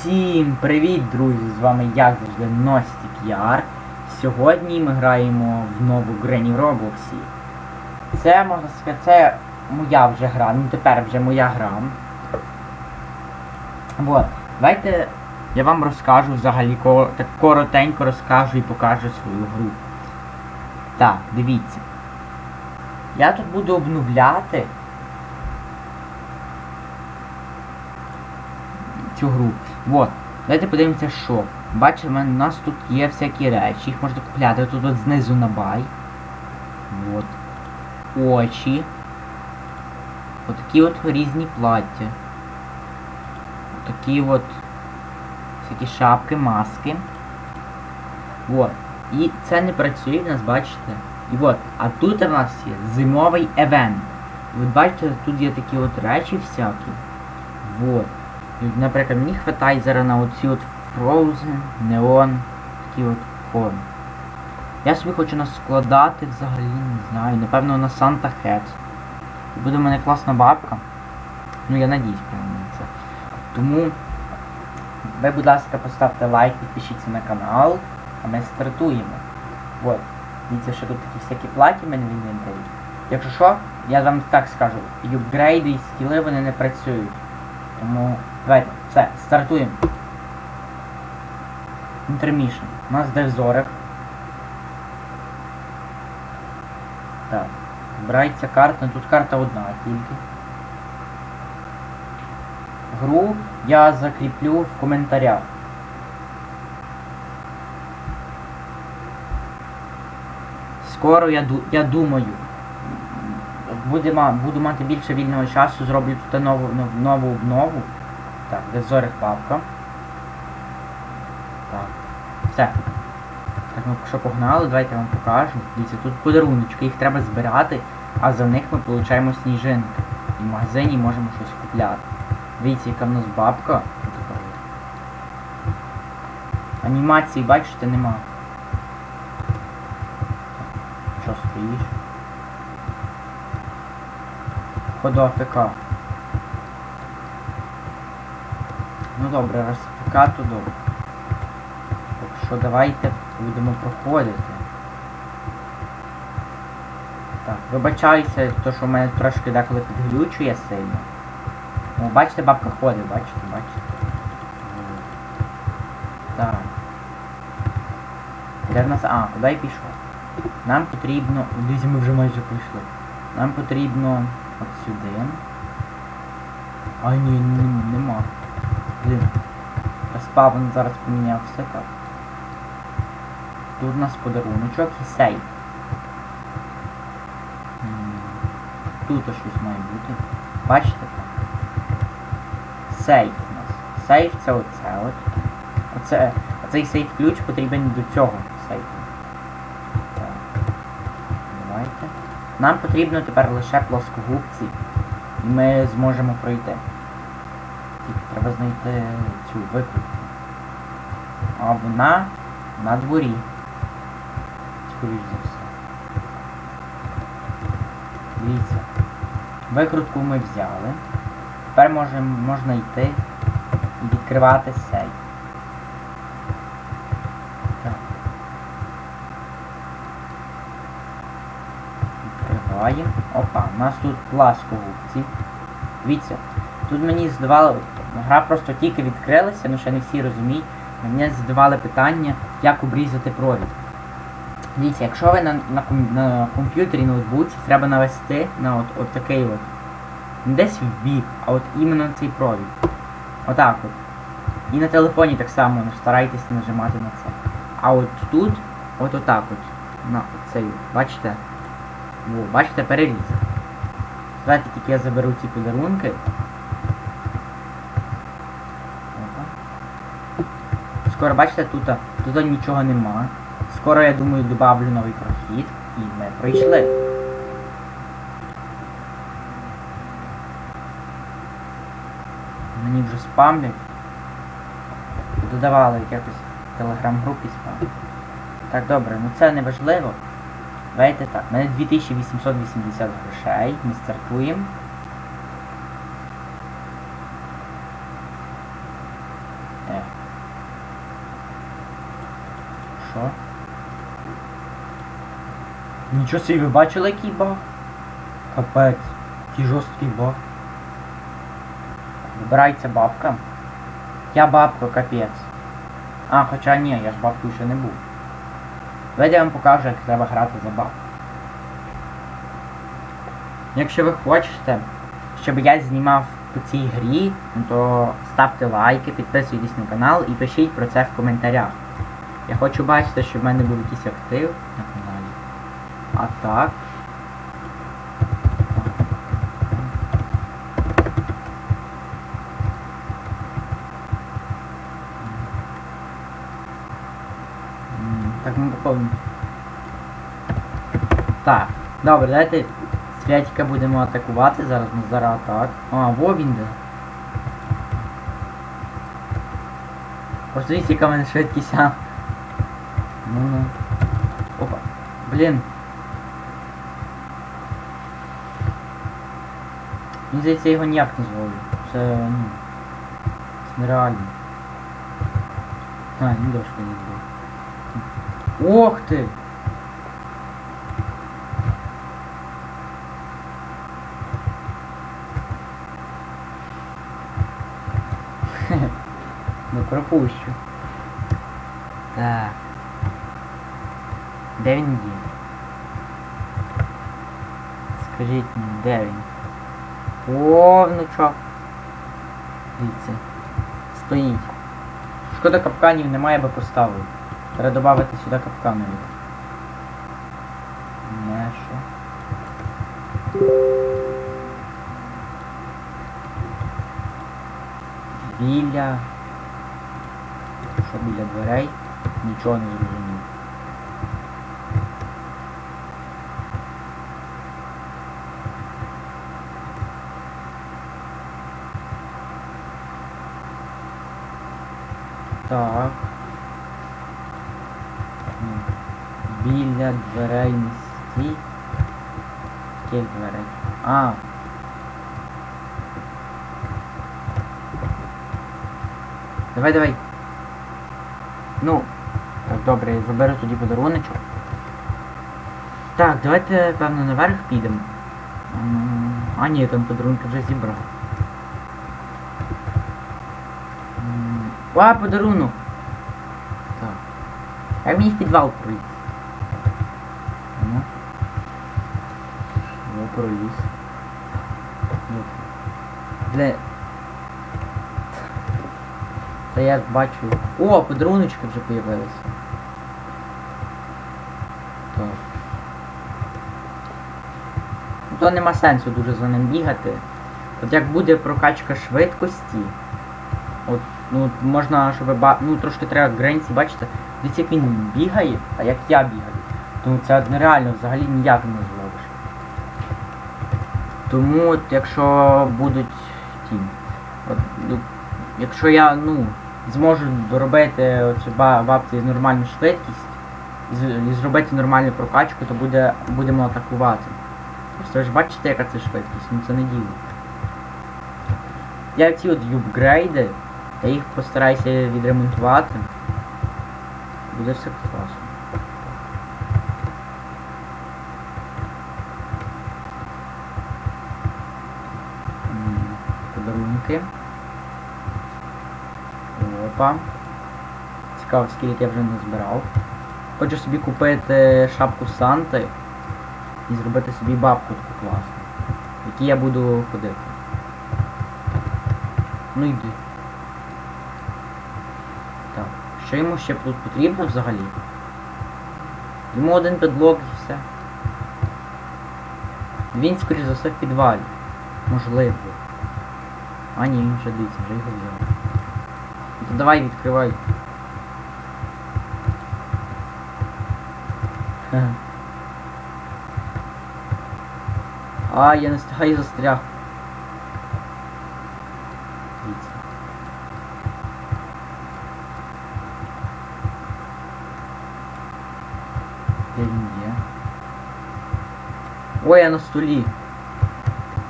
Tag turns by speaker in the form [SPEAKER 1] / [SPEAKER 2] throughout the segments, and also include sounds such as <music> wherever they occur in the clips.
[SPEAKER 1] Всім привіт, друзі! З вами як завжди Ностік Яр. Сьогодні ми граємо в нову Грені в Роблоксі. Це можна сказати, це моя вже гра, ну тепер вже моя гра. Вот. Давайте я вам розкажу взагалі так коротенько розкажу і покажу свою гру. Так, дивіться. Я тут буду обновляти цю гру. Вот. Давайте подивимося, що. Бачите, у нас тут є всякі речі, їх можна купляти тут от знизу на бай. Вот. Очі. Отакі от різні плаття. Отакі от всякі шапки, маски. Вот. І це не працює в нас, бачите? І от, а тут у нас є зимовий евент. Ви бачите, тут є такі от речі всякі. Вот. Наприклад, мені вистачає зараз на оці от Frozen, Neon, такі от форми. Я собі хочу наскладати взагалі, не знаю, напевно на Santa Head. І буде в мене класна бабка. Ну я надіюсь прямо на це. Тому ви, будь ласка, поставте лайк, підпишіться на канал, а ми стартуємо. От. Дивіться, що тут такі всякі платі в мене в інвентарі. Якщо що, я вам так скажу, і апгрейди, і скіли вони не працюють. Тому давайте, все, стартуємо. Intermission. У нас девзорик. Так. Збирається карта, тут карта одна тільки. Гру я закріплю в коментарях. Скоро я, я думаю, буде, буду мати більше вільного часу, зроблю тут нову, нов- нову обнову. Так, де зорих папка. Так. Все. Так, ну що погнали, давайте я вам покажу. Дивіться, тут подаруночки, їх треба збирати, а за них ми отримуємо сніжинки. І в магазині можемо щось купляти. Дивіться, яка в нас бабка. Анімації, бачите, нема. Що стоїш? Ходу АФК. Ну добре, то добре. Так що давайте будемо проходити. Так, вибачаюся, то що в мене трошки деколи підглючує сильно. О, бачите, бабка ходить, бачите, бачите. Так. Де нас... А, куди я пішов? Нам потрібно... Дивіться, ми вже майже прийшли. Нам потрібно от сюди. А ні, нема. Блін. Респавн зараз помінявся так. Тут у нас подаруночок і сейф. М, Тут щось має бути. Бачите так? Сейф у нас. Сейф це оце от. Оце, оцей сейф ключ потрібен до цього сейфу. Так. Давайте. Нам потрібно тепер лише плоскогубці. І ми зможемо пройти. Треба знайти цю викрутку. А вона на дворі. Скоріш за все. Дивіться. Викрутку ми взяли. Тепер можем, можна йти і відкривати сейф. Так. Відкриваємо. Опа, у нас тут пласкогубці. Дивіться, тут мені здавали, гра просто тільки відкрилася, ну ще не всі розуміють. Мені задавали питання, як обрізати провід. Дивіться, якщо ви на, на, на комп'ютері ноутбуці, треба навести на от, от такий от. Не десь в бік, а от іменно цей провід. Отак от. І на телефоні так само ну, старайтесь нажимати на це. А от тут, от отак от. На цей, бачите? Во, бачите, переріз. Давайте тільки я заберу ці подарунки. Опа. Скоро бачите, тут, тут нічого нема. Скоро, я думаю, добавлю новий прохід і ми пройшли. Мені вже спамлять. Додавали якось в телеграм-групі спам. Так, добре, ну це не важливо. Давайте так, у мене 2880 грошей, ми стартуємо. Е. Що? Нічого собі, ви бачили який баг? Капець. Який жорсткий баг. Вибирається бабка. Я бабка, капець. А, хоча ні, я ж бабкою ще не був. Давайте я вам покажу, як треба грати за бабку. Якщо ви хочете, щоб я знімав по цій грі, то ставте лайки, підписуйтесь на канал і пишіть про це в коментарях. Я хочу бачити, щоб в мене був якийсь актив на каналі. А так. Так, ми поповнимо. Так, добре, давайте Святіка будемо атакувати зараз, ну зараз так. А, во він де. Просто дивіться, яка в мене швидкість, а. Ну ну. Опа. Блін. Мені здається, я його ніяк не зловлю. Це, ну. Це нереально. А, ні дошки не збив. Ох ти! Не пропущу. Так. Де він є? Скажіть мені, де він? О, внучок. Дивіться. Стоїть. Шкода капканів немає, би поставив. Треба додати сюди капканові. Що. Біля. Що біля дверей? Нічого не зрозумів. Так. Біля дверей не стій. Дверей? А. Давай, давай. Ну, так, добре, я заберу тоді подаруночок. Так, давайте, певно, наверх підемо. А ні, там подарунки вже зібрав. М, подарунок! Так. Як мені в підвал пройти? Ну. Ну, проліз. Бля. Та я бачу. О, подаруночки вже появилися. Так. То нема сенсу дуже за ним бігати. От як буде прокачка швидкості. От, ну можна, щоб ба... ну трошки треба гренці, бачите, дивіться, як він бігає, а як я бігаю. Тому це нереально взагалі ніяк не зловиш. Тому от якщо будуть ті. От, ну, якщо я ну, зможу доробити оцю ба- бабці нормальну швидкість і зробити нормальну прокачку, то буде, будемо атакувати. Просто ви ж бачите, яка це швидкість, ну це не діло. Я ці от юбгрейди, я їх постараюся відремонтувати. Буде все класно. Подарунки. Опа. Цікаво, скільки я вже не збирав. Хочу собі купити шапку Санти і зробити собі бабку таку класну. В якій я буду ходити. Ну йди. Так, що йому ще тут потрібно взагалі? Йому один підлог і все. Він, скоріш за все, в підвалі. Можливо. А ні, він вже дивиться, вже його взяв. Ну, То давай відкривай. А, я не встигаю застряг. Дивіться. Де? Ой, я на столі.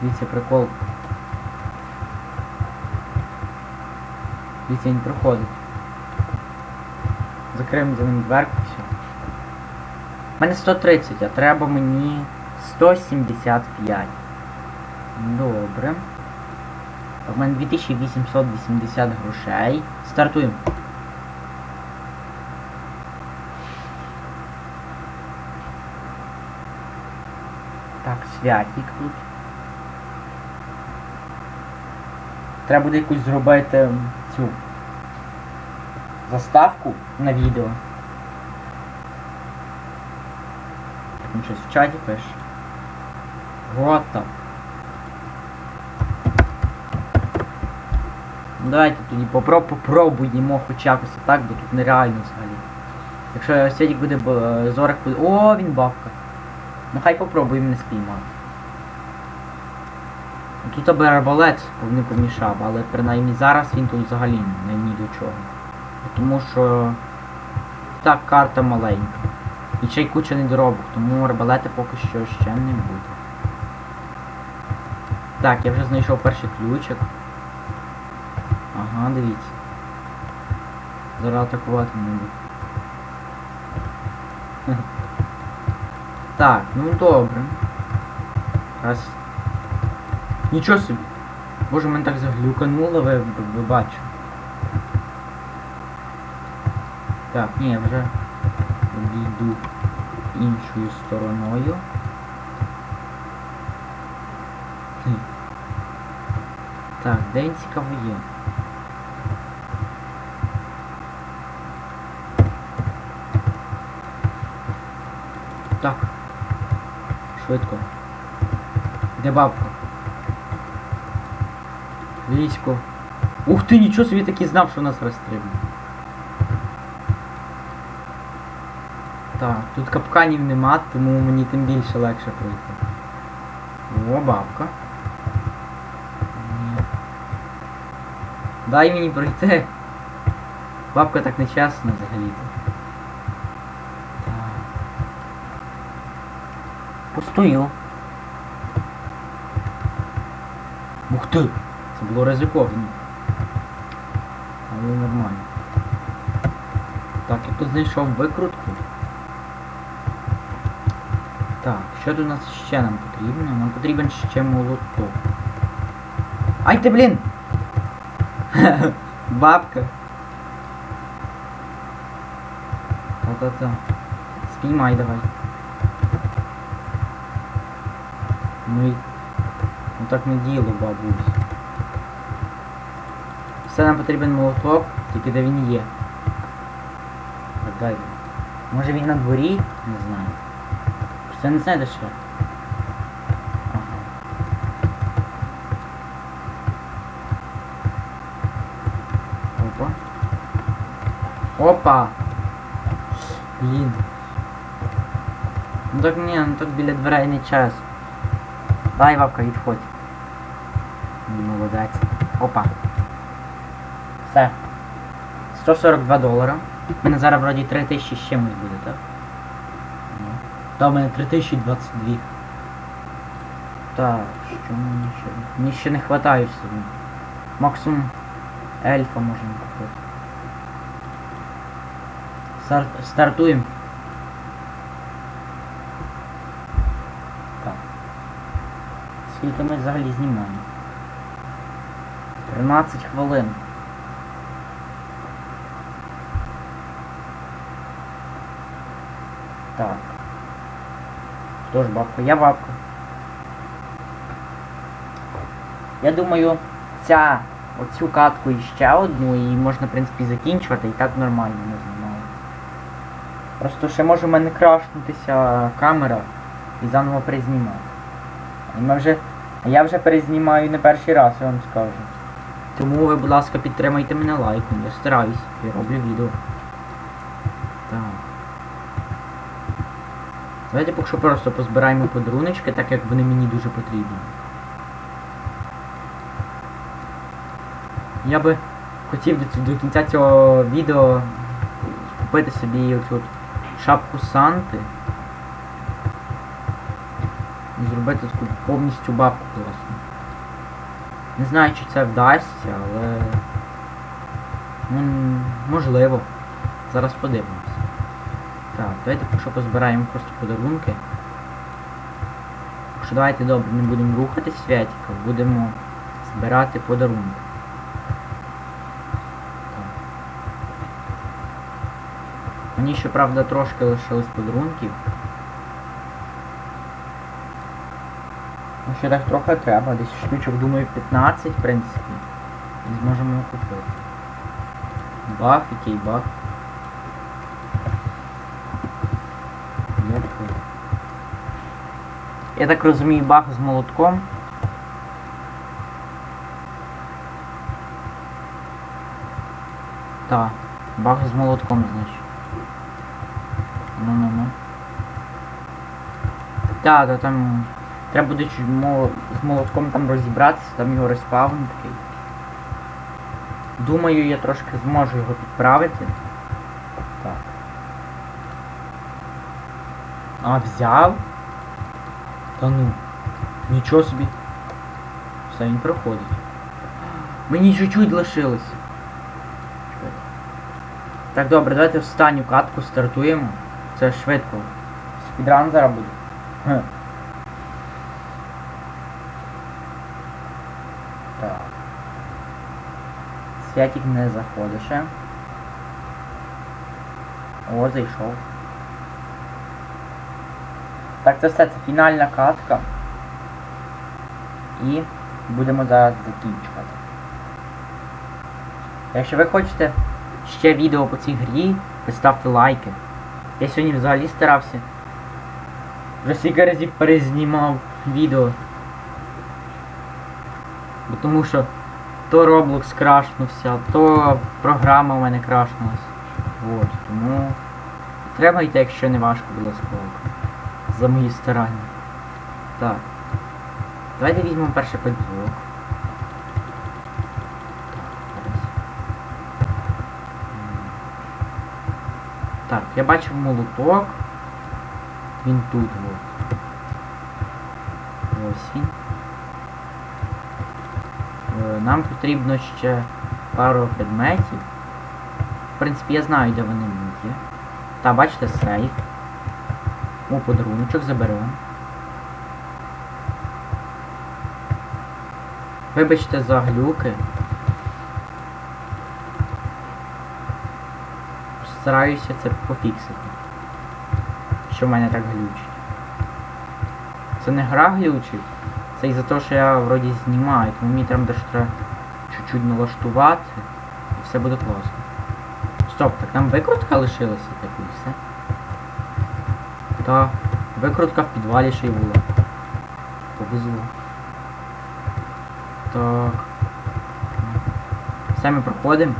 [SPEAKER 1] Дивіться, прикол. Дивіться, він проходить. Закриємо за ним дверку, все. У мене 130, а треба мені 175. Добре. У мене 2880 грошей. Стартуємо. Так, святик тут. Треба буде якусь зробити цю заставку на відео. Він щось в чаті пише. Гота. Ну давайте тоді попро попробуємо хоч якось так, бо тут нереально взагалі. Якщо Святик буде б- зорах буде. О, він бабка. Ну хай попробуємо не спіймати. Тут аби арбалет не помішав, але принаймні зараз він тут взагалі не ні до чого. Тому що так карта маленька. І ще й куча недоробок, тому арбалети поки що ще не буде. Так, я вже знайшов перший ключик. Ага, дивіться. Зараз атакувати не буду. Так, ну добре. Раз. Нічого собі. Боже, мене так заглюкануло, ви, ви, бачите. Так, ні, я вже обійду іншою стороною. Так, де він цікаво є? Так. Швидко. Де бабка? Військо. Ух ти, нічого собі таки знав, що нас розстрілює. Так, тут капканів нема, тому мені тим більше легше пройти. О, бабка. Ні. Дай мені пройти. Бабка так нечесно взагалі-то. Постою. Ух ти! Це було ризиковано. Але нормально. Так, я тут знайшов викрутку. Так, що у нас ще нам потрібно? Нам потрібен ще молоток. Ай ти, блін! <laughs> Бабка. Та-та-та. Спіймай давай. Ну і... Ну так не діло, бабусь. Все нам потрібен молоток, тільки де він є. Так, дай. Може він на дворі? Не знаю. Просто я не знаю де ще. Ага. Опа. Опа! Блін. Ну так ні, ну так біля дверей не час. Дай бабка, відходь. Молодець. Опа. Все. 142 долара. У мене зараз вроді 3000 з чимось буде, так? Ну. Та, у мене 3022. Так, що мені ще? Мені ще не вистачає всього. Максимум ельфа можемо купити. Стар... Стартуємо. Скільки ми взагалі знімаємо? 13 хвилин. Так. Хто ж бабка? Я бабка. Я думаю, ця оцю катку і ще одну, і можна, в принципі, закінчувати, і так нормально не знімаю. Просто ще може в мене крашнутися камера і заново перезнімати. І ми вже... Я вже перезнімаю не перший раз, я вам скажу. Тому ви, будь ласка, підтримайте мене лайком, я стараюсь, я роблю відео. Так. Давайте поки що просто позбираємо подаруночки, так як вони мені дуже потрібні. Я би хотів до, до кінця цього відео купити собі оцю шапку Санти. І зробити таку повністю бабку класну. Не знаю, чи це вдасться, але Ну, можливо. Зараз подивимось. Так, давайте що позбираємо просто подарунки. Так що давайте добре, не будемо рухати святіка, будемо збирати подарунки. Мені ще, правда, трошки лишилось подарунків. Ще так трохи треба, десь штучок, думаю, 15, в принципі. І зможемо його купити. Бах, який бах. Я так розумію, бах з молотком. Так, бах з молотком, значить. Ну-ну-ну. Так, та там треба буде з молотком там розібратися, там його респаун такий. Думаю, я трошки зможу його підправити. Так. А, взяв? Та ну. Нічого собі. Все, він проходить. Мені чуть-чуть лишилось. Чекайте. Так, добре, давайте останню катку стартуємо. Це швидко. Спідран зараз буде. Хе. Так. Святик не заходить ще. О, зайшов. Так, це все, це фінальна катка. І будемо зараз закінчувати. Якщо ви хочете ще відео по цій грі, ви ставте лайки. Я сьогодні взагалі старався. Вже стільки разів перезнімав відео. Бо тому що то Roblox крашнувся, то програма у мене крашнулась. Вот, тому підтримайте, якщо не важко, будь ласка. За мої старання. Так. Давайте візьмемо перший подзвок. Так, я бачив молоток. Він тут от. Нам потрібно ще пару предметів. В принципі, я знаю, де вони є. Та, бачите, сейф. О, подаруночок заберемо. Вибачте за глюки. Стараюся це пофіксити. Що в мене так глючить. Це не гра глючить. Це із-за того, що я вроді знімаю, тому мені там дещо треба чуть-чуть налаштувати. І все буде класно. Стоп, так нам викрутка лишилася так і все. Та, викрутка в підвалі ще й була. Повезло. Так. Все ми проходимо.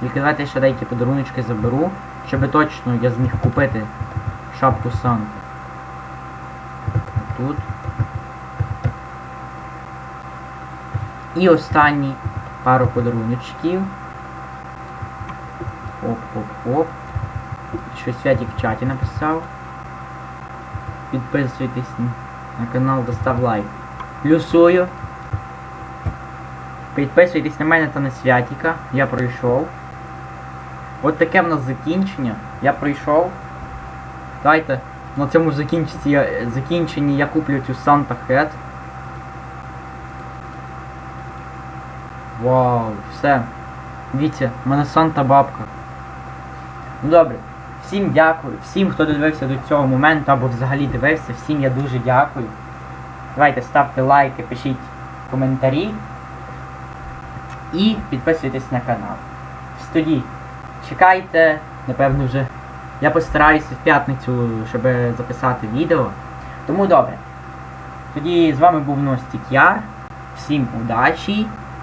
[SPEAKER 1] Тільки давайте ще деякі подаруночки заберу, щоб точно я зміг купити шапку Санти. Тут. І останні пару подаруночків. Оп-оп-оп. Щось Святик в чаті написав. Підписуйтесь на канал, достав лайк. Плюсую. Підписуйтесь на мене та на Святіка. Я пройшов. От таке в нас закінчення. Я пройшов. Давайте на цьому закінченні я, куплю цю Санта Хет. Вау, все. Дивіться, в мене Санта бабка. Ну добре. Всім дякую. Всім, хто додивився до цього моменту або взагалі дивився, всім я дуже дякую. Давайте ставте лайки, пишіть коментарі. І підписуйтесь на канал. Тоді чекайте, напевно вже. Я постараюся в п'ятницю, щоб записати відео. Тому добре. Тоді з вами був Ностік Яр. Всім удачі